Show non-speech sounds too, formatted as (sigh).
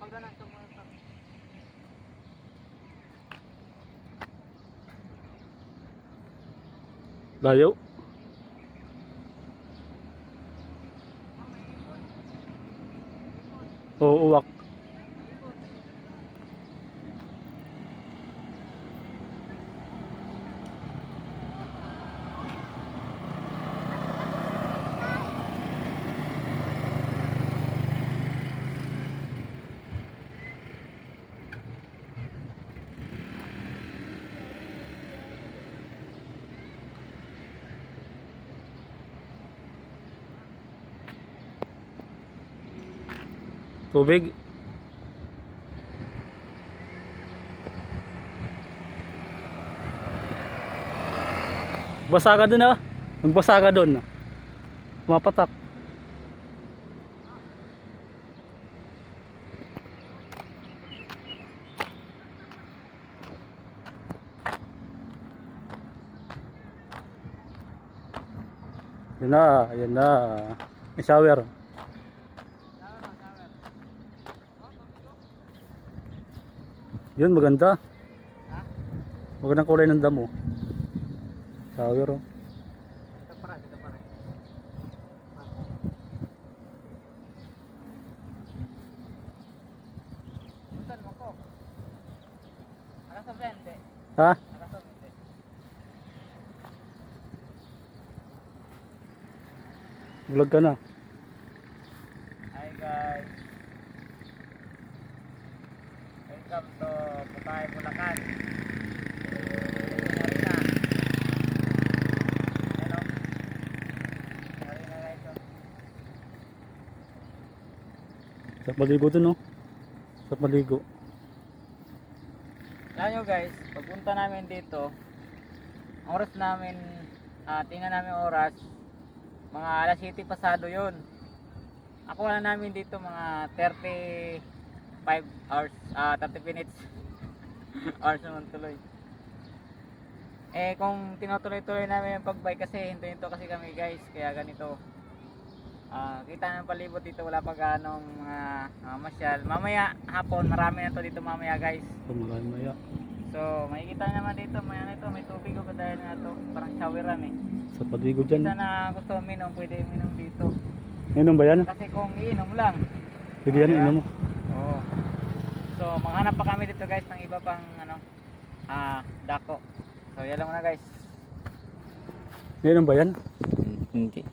sa... Layo. Oo, uwak. Tubig. Basa ka dun ah. Magbasa ka dun. Mapatak. Yan na, yan na. May shower. Yun, maganda. Ha? Magandang kulay ng damo. Shower oh. Dito para, dito para. Puntan mo ko. Alas sa 20. Ha? Alas sa 20. Vlog ka na. Hi guys. Welcome to Putay, Bulacan. Marina. Hello. Marina guys. oh. Sarap maligo dun oh. Sarap maligo. Alam nyo guys, pagpunta namin dito, oras namin, ah tingnan namin oras, mga alas 7 pasado yun. Ako na namin dito mga 35 hours, ah 30 minutes. (laughs) hours naman tuloy. Eh kung tinutuloy-tuloy namin yung pagbike kasi hintuin to kasi kami guys, kaya ganito. Ah, kita ng palibot dito wala pa ganong mga ah, masyal. Mamaya hapon marami na to dito mamaya guys. Maya. So, makikita naman dito, may ano ito, may tubig o dahil na ito, parang showeran eh. Sa paligo dyan. Isa na gusto minom, pwede minom dito. Inom ba yan? Kasi kung iinom lang, Pwede yan, inom mo. So, maghanap pa kami dito guys ng iba pang ano, ah, dako. So, yan lang muna guys. Inom ba yan? Hindi.